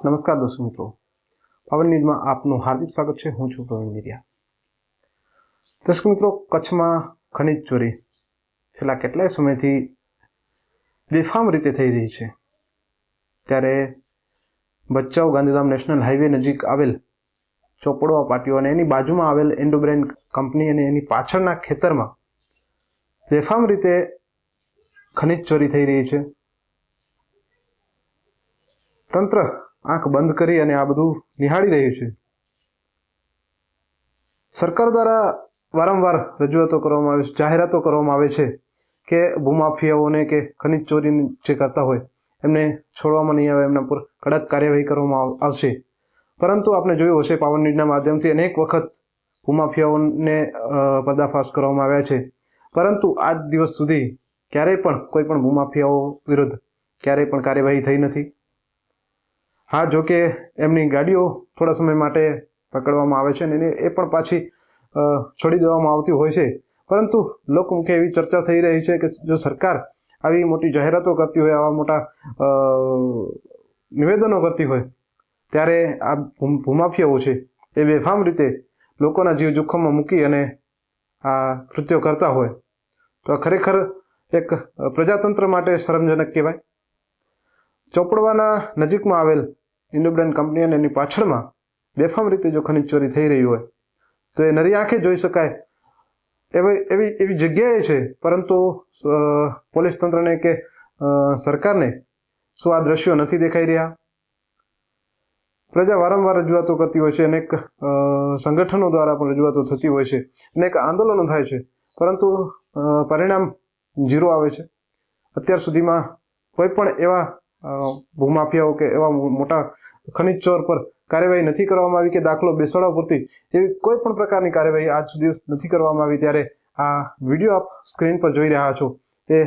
નમસ્કાર દોસ્તો મિત્રો. પવન ન્યૂઝમાં આપનું હાર્દિક સ્વાગત છે. હું છું પવન મિરિયા દર્શક મિત્રો, કચ્છમાં ખનિજ ચોરી છેલ્લા કેટલાય સમયથી બેફામ રીતે થઈ રહી છે. ત્યારે ભચાઉ ગાંધીધામ નેશનલ હાઈવે નજીક આવેલ ચોપડવા પાટીઓ અને એની બાજુમાં આવેલ એન્ડોબ્રેન કંપની અને એની પાછળના ખેતરમાં બેફામ રીતે ખનિજ ચોરી થઈ રહી છે. તંત્ર આંખ બંધ કરી અને આ બધું નિહાળી રહ્યું છે. સરકાર દ્વારા વારંવાર રજૂઆતો કરવામાં આવે છે, જાહેરાતો કરવામાં આવે છે કે ભૂમાફિયાઓને કે ખનિજ ચોરી જે કરતા હોય એમને છોડવામાં નહીં આવે, એમના પર કડક કાર્યવાહી કરવામાં આવ- આવશે. પરંતુ આપણે જોયું હશે, પાવન ન્યૂઝના માધ્યમથી અનેક વખત ભૂમાફિયાઓને પર્દાફાશ કરવામાં આવ્યા છે. પરંતુ આજ દિવસ સુધી ક્યારેય પણ કોઈ પણ ભૂમાફિયાઓ વિરુદ્ધ ક્યારેય પણ કાર્યવાહી થઈ નથી. હા, જો કે એમની ગાડીઓ થોડા સમય માટે પકડવામાં આવે છે અને એને એ પણ પાછી છોડી દેવામાં આવતી હોય છે. પરંતુ લોકમુખે એવી ચર્ચા થઈ રહી છે કે જો સરકાર આવી મોટી જાહેરાતો કરતી હોય, આવા મોટા નિવેદનો કરતી હોય, ત્યારે આ ભૂમાફિયાઓ છે, એ બેફામ રીતે લોકોના જીવ જોખમમાં મૂકી અને આ કૃત્યો કરતા હોય. તો ખરેખર એક પ્રજાતંત્ર માટે શરમજનક કહેવાય. ચોપડવાના નજીકમાં આવેલ ઇન્ડોબ્રેન કંપની અને એની પાછળમાં બેફામ રીતે જો ખનિજ ચોરી થઈ રહી હોય, તો એ નરી આંખે જોઈ શકાય. એવી એવી એવી જગ્યાએ છે, પરંતુ પોલીસ તંત્રને કે સરકારને શું આ દ્રશ્યો નથી દેખાઈ રહ્યા? પ્રજા વારંવાર રજૂઆતો કરતી હોય છે, અનેક સંગઠનો દ્વારા પણ રજૂઆતો થતી હોય છે, અનેક આંદોલનો થાય છે, પરંતુ પરિણામ ઝીરો આવે છે. અત્યાર સુધીમાં કોઈ પણ એવા ભૂમાફિયાઓ કે એવા મોટા ખનિજ ચોર પર કાર્યવાહી નથી કરવામાં આવી કે દાખલો બેસાડવા પૂરતી, એવી કોઈ પણ પ્રકારની કાર્યવાહી આજ સુધી નથી કરવામાં આવી ત્યારે આ વીડિયો આપ સ્ક્રીન પર જોઈ રહ્યા છો. એ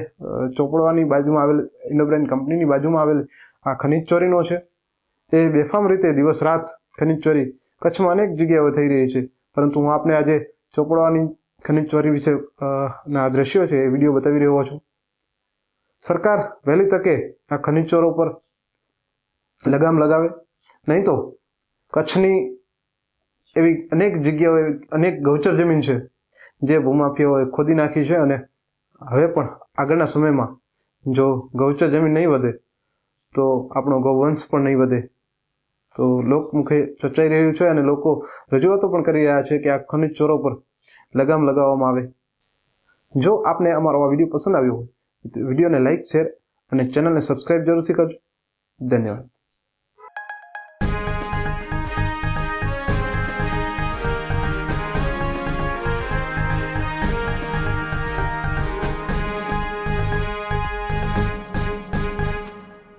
ચોપડવાની બાજુમાં આવેલ ઇન્ડોબ્રેન કંપનીની બાજુમાં આવેલ આ ખનિજ ચોરીનો છે. એ બેફામ રીતે દિવસ રાત ખનિજ ચોરી કચ્છમાં અનેક જગ્યાઓ થઈ રહી છે. પરંતુ હું આપને આજે ચોપડવાની ખનિજ ચોરી વિશે ના દ્રશ્યો છે એ વીડિયો બતાવી રહ્યો છું. સરકાર વહેલી તકે આ ખનિજ ચોરો પર લગામ લગાવે. નહીં તો કચ્છની એવી અનેક જગ્યાઓ અનેક ગૌચર જમીન છે જે ભૂમાફિયાઓએ ખોદી નાખી છે અને હવે પણ આગળના સમયમાં જો ગૌચર જમીન નહીં વધે તો આપણો ગૌવંશ પણ નહીં વધે. તો લોકમુખે ચર્ચાઈ રહ્યું છે અને લોકો રજૂઆતો પણ કરી રહ્યા છે કે આ ખનિજ ચોરો પર લગામ લગાવવામાં આવે. જો આપને અમારો આ વીડિયો પસંદ આવ્યો હોય વિડીયોને લાઇક શેર અને ચેનલને સબસ્ક્રાઇબ જરૂરથી કરજો. ધન્યવાદ.